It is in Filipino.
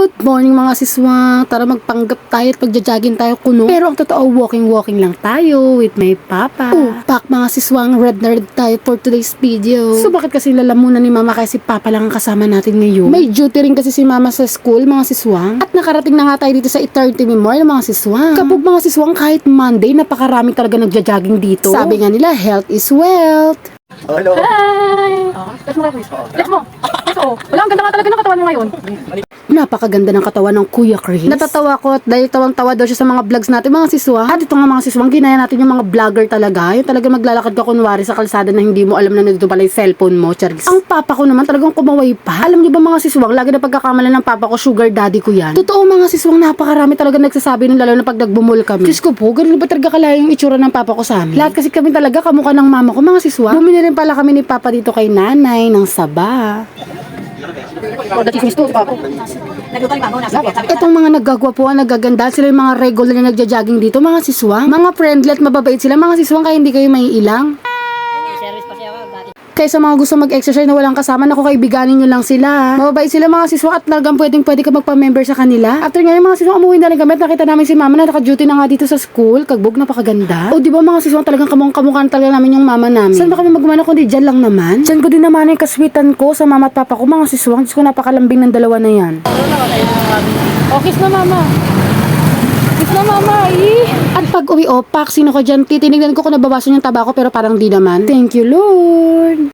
Good morning mga siswang. Tara magpanggap tayo at magja-jogging tayo kuno. Pero ang totoo, walking-walking lang tayo with my papa. Oh, pak mga siswang, red nerd tayo for today's video. So bakit kasi lalamunan ni mama kasi papa lang ang kasama natin ngayon? May duty rin kasi si mama sa school mga siswang. At nakarating na nga tayo dito sa Eternity Memorial mga siswang. Kapag mga siswang kahit Monday, napakarami talaga nagja-jogging dito. Sabi nga nila, health is wealth. Hello. Hi! Oh, mo. Flex mo. Wala, ang ganda nga talaga ng katawan mo ngayon. Napakaganda ng katawan ng Kuya Chris. Natatawa ko at dahil tawang-tawa daw siya sa mga vlogs natin, mga siswang. At ito nga mga siswang, ginaya natin yung mga vlogger talaga. Yung talaga maglalakad ka kunwari sa kalsada na hindi mo alam na nandito pala yung cellphone mo, Charis. Ang papa ko naman talagang kumaway pa. Alam niyo ba mga siswang, lagi na pagkakamalan ng papa ko, sugar daddy ko yan. Totoo mga siswang, napakarami talaga nagsasabi nun lalo na pag nagbumul kami. Diyos ko po, ganun ba talaga kalaya yung itsura ng papa ko sa amin? Lahat kasi kami talaga kamukha ng mama ko, mga siswang. Bumili rin pala kami ni papa dito kay nanay ng saba. Oh, dati gusto ko pa. Itong mga naggagwapuan, nagaganda, sila yung mga regular na nagja-jogging dito, mga siswang. Mga friendly at mababait sila, mga siswang, kaya hindi kayo may ilang. Service pa siya ako dati. Kaya sa mga gusto mag-exercise na walang kasama, naku, kaibiganin nyo lang sila. Mababait sila mga siswang at talagang pwedeng pwede ka magpa-member sa kanila. After ngayon, mga siswang, umuwi na rin kami at nakita namin si mama na naka-duty na nga dito sa school. Kagbog, napakaganda. O di ba mga siswang, talagang kamukha kamukha talaga namin yung mama namin. Saan ba kami magmana kundi dyan lang naman? Diyan ko din naman yung kaswitan ko sa mama at papa ko, mga siswang. Diyos ko, napakalambing ng dalawa na yan. O, kiss na mama. Kiss na mama, eh. Pag uwi, opak, sino ka dyan? Titinignan ko kung nabawasan yung tabako pero parang di naman. Thank you, Lord.